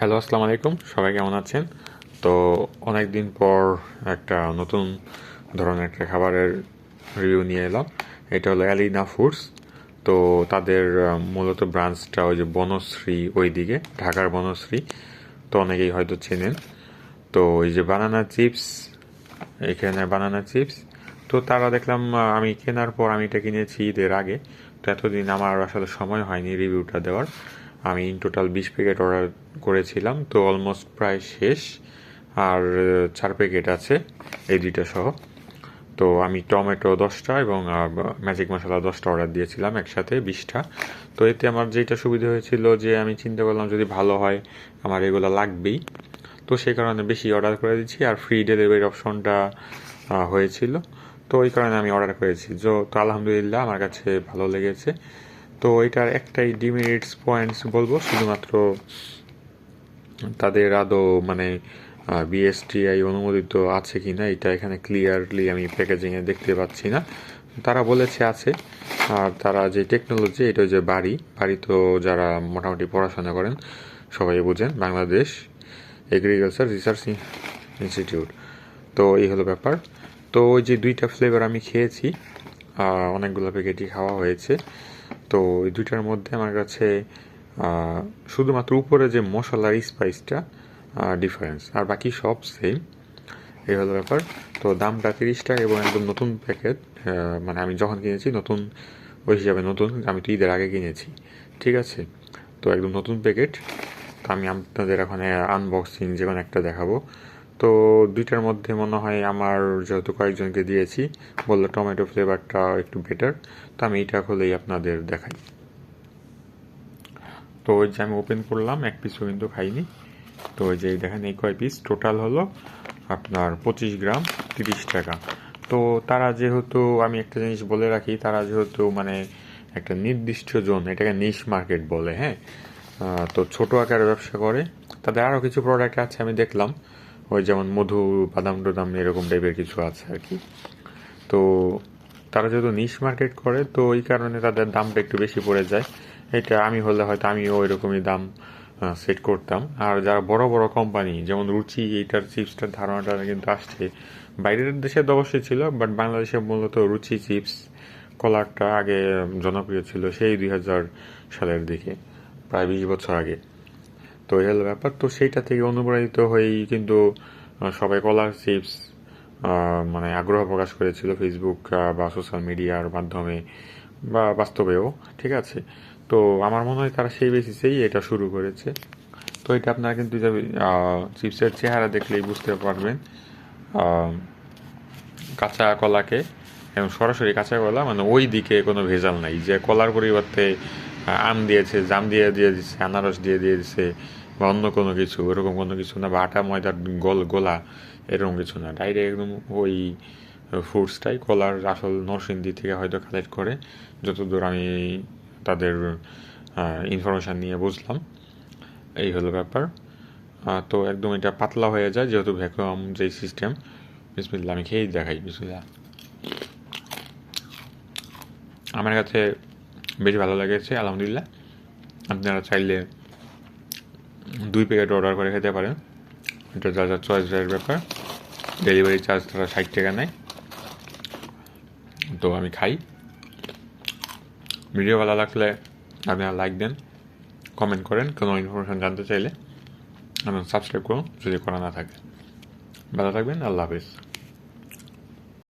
Hello আসসালামু আলাইকুম। সবাই কেমন আছেন? তো অনেক দিন পর একটা নতুন ধরনের একটা খাবারের রিভিউ নিয়ে এলাম। এটা হলো অ্যালিনা ফুডস তো তাদের মূলত ব্রাঞ্চটা ওই যে বনশ্রী ওই দিকে ঢাকার বনশ্রী। তো অনেকেই হয়তো চেনেন। তো ওই যে বানানা চিপস এখানে বানানা চিপস তো তারা দেখলাম আমি কেনার পর আমি এটা কিনেছি ঈদের আগে। তো এতদিন আমার আসলে সময় হয়নি রিভিউটা দেওয়ার। আমি টোটাল বিশ প্যাকেট অর্ডার করেছিলাম, তো অলমোস্ট প্রায় শেষ। আর চার প্যাকেট আছে, এই দুইটা সহ। তো আমি টমেটো দশটা এবং ম্যাজিক মশলা দশটা অর্ডার দিয়েছিলাম একসাথে, বিশটা। তো এতে আমার যেটা সুবিধা হয়েছিল যে আমি চিন্তা করলাম যদি ভালো হয়, আমার এগুলো লাগবেই। তো সেই কারণে বেশি অর্ডার করে দিচ্ছি, আর ফ্রি ডেলিভারি অপশনটা হয়েছিল। তো ওই কারণে আমি অর্ডার করেছি। তো আলহামদুলিল্লাহ আমার কাছে ভালো লেগেছে। তো এটার একটাই ডিমেরিটস পয়েন্টস বলব, শুধুমাত্র তাদের আদৌ মানে বিএসটিআই অনুমোদিত আছে কি না এটা এখানে ক্লিয়ারলি আমি প্যাকেজিংয়ে দেখতে পাচ্ছি না। তারা বলেছে আছে, আর তারা যে টেকনোলজি এটা যে বাড়ি। বাড়ি তো যারা মোটামুটি পড়াশোনা করেন, সবাই বুঝেন, বাংলাদেশ এগ্রিকালচার রিসার্চ ইনস্টিটিউট তো এই হলো ব্যাপার। তো ওই যে দুইটা ফ্লেভার আমি খেয়েছি অনেকগুলো প্যাকেটই খাওয়া হয়েছে। তো এই দুইটার মধ্যে আমার কাছে শুধুমাত্র উপরে যে মশলার স্পাইসটা ডিফারেন্স আর বাকি সব সেম এই হলো ব্যাপার। তো দামটা তিরিশ টাকা এবং একদম নতুন প্যাকেট মানে আমি যখন কিনেছি, নতুন, ওই হিসাবে নতুন, আমি তো ঈদের আগে কিনেছি। ঠিক আছে? তো একদম নতুন প্যাকেট তো আমি আপনাদের এখন আনবক্সিং যে কোনো একটা দেখাবো। তো দুইটার মধ্যে মনে হয় আমার যেহেতু কয়েকজনকে দিয়েছি, বলল টমেটো ফ্লেভারটা একটু বেটার তো আমি এটা খুলেই আপনাদের দেখাই। তো ওই যে আমি ওপেন করলাম, এক পিসও কিন্তু খাইনি। তো ওই যে দেখেন এই কয় পিস টোটাল হলো আপনার পঁচিশ গ্রাম, তিরিশ টাকা। তো তারা যেহেতু, আমি একটা জিনিস বলে রাখি, তারা যেহেতু মানে একটা নির্দিষ্ট জোন, এটাকে নিশ মার্কেট বলে হ্যাঁ? তো ছোট আকারে ব্যবসা করে। তাদের আরও কিছু প্রোডাক্ট আছে, আমি দেখলাম। ওই যেমন মধু, বাদাম টাদাম এরকম টাইপের কিছু আছে আর কি। তো তারা যেহেতু নিশ মার্কেট করে, তো ওই কারণে তাদের দামটা একটু বেশি পড়ে যায়। এটা আমি হলে হয়তো আমিও ওই রকমই দাম সেট করতাম। আর যারা বড় বড় কোম্পানি যেমন রুচি, এইটার চিপসটার ধারণাটা কিন্তু আসছে। বাইরের দেশে তো অবশ্যই ছিল বাট বাংলাদেশে মূলত রুচি চিপস, কলারটা আগে জনপ্রিয় ছিল সেই দুই হাজার সালের দিকে, প্রায় বিশ বছর আগে। তো এই হলো ব্যাপার। তো সেইটা থেকে অনুপ্রাণিত হয়েই কিন্তু সবাই কলার চিপস মানে আগ্রহ প্রকাশ করেছিল ফেসবুক বা সোশ্যাল মিডিয়ার মাধ্যমে বা বাস্তবেও, ঠিক আছে? তো আমার মনে হয় তারা সেই বেসিসেই এটা শুরু করেছে। তো এটা আপনারা কিন্তু চিপসের চেহারা দেখলেই বুঝতে পারবেন কাঁচা কলাকে, এবং সরাসরি কাঁচা কলা মানে ওই দিকে কোনো ভেজাল নাই। যে কলার পরিবর্তে আম দিয়েছে, জাম দিয়ে দিয়ে দিচ্ছে আনারস দিয়ে দিয়ে দিচ্ছে বা অন্য কোনো কিছু, ওরকম কোনো কিছু না, বা আটা, ময়দার গোল, গোলা, এরকম কিছু না। ডাইরেক্ট একদম ওই ফ্রুটসটাই কলার আসল নরসিংদী থেকে হয়তো কালেক্ট করে, যতদূর আমি তাদের ইনফরমেশান নিয়ে বুঝলাম, এই হলো ব্যাপার। তো একদম এটা পাতলা হয়ে যায়, যেহেতু ভ্যাকুয়াম যে সিস্টেম বিসমিল্লা আমি খেয়েই দেখাই বিসমিল্লা আমার কাছে বেশ ভালো লেগেছে, আলহামদুলিল্লাহ। আপনারা চাইলে দুই প্যাকেট অর্ডার করে খেতে পারেন। এটা যা যা চয়েসের ব্যাপার। ডেলিভারি চার্জ তারা ষাট টাকা নেয়। তো আমি খাই। ভিডিও ভালো লাগলে আপনারা লাইক দেন কমেন্ট করেন। কোনো ইনফরমেশান জানতে চাইলে এবং সাবস্ক্রাইব করুন, যদি করা না থাকে। ভালো থাকবেন, আল্লাহ হাফিজ।